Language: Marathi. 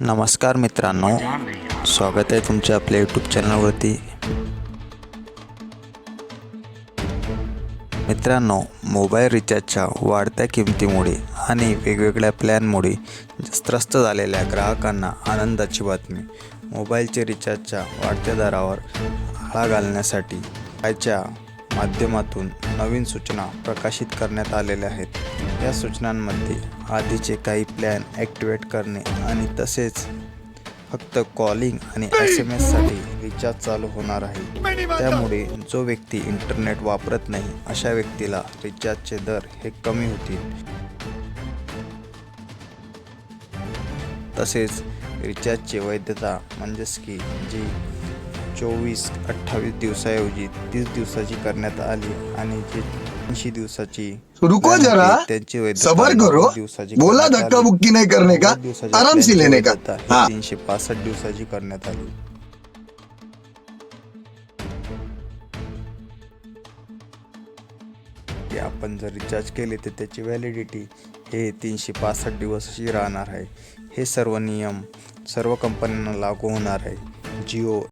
नमस्कार मित्रांनो स्वागत आहे तुमच्या आपल्या यूट्यूब चॅनलवरती. मित्रांनो मोबाईल रिचार्जच्या वाढत्या किमतीमुळे आणि वेगवेगळ्या प्लॅनमुळे त्रस्त झालेल्या ग्राहकांना आनंदाची बातमी. मोबाईलचे रिचार्जच्या वाढत्या दरावर आळा घालण्यासाठी त्याच्या माध्यमातून नवीन सूचना प्रकाशित करण्यात आलेल्या आहेत. या सूचनांमध्ये आधीचे काही प्लॅन ॲक्टिवेट करणे आणि तसेच फक्त कॉलिंग आणि एस एम एससाठी रिचार्ज चालू होणार आहे. त्यामुळे जो व्यक्ती इंटरनेट वापरत नाही अशा व्यक्तीला रिचार्जचे दर हे कमी होतील. तसेच रिचार्जची वैधता म्हणजेच की जी चोवीस अठ्ठावीस दिवसाऐवजी तीस दिवसाची करण्यात आली आणि जी ऐंशी दिवसाची रुको जरा. त्यांची सबर करो. दिवसाची बोला करण्यात धक्का आली. बुक्की नहीं करने का? नव्वद दिवसाच्या आराम से plan ची लेने का? तीनशे पासष्ट दिवसाची करण्यात आली. की आपण जर रिचार्ज केले तर त्याची व्हॅलिडिटी हे तीनशे पासष्ट दिवस अशी राहणार आहे. हे सर्व नियम सर्व कंपन्यांना लागू होणार आहे. जिओ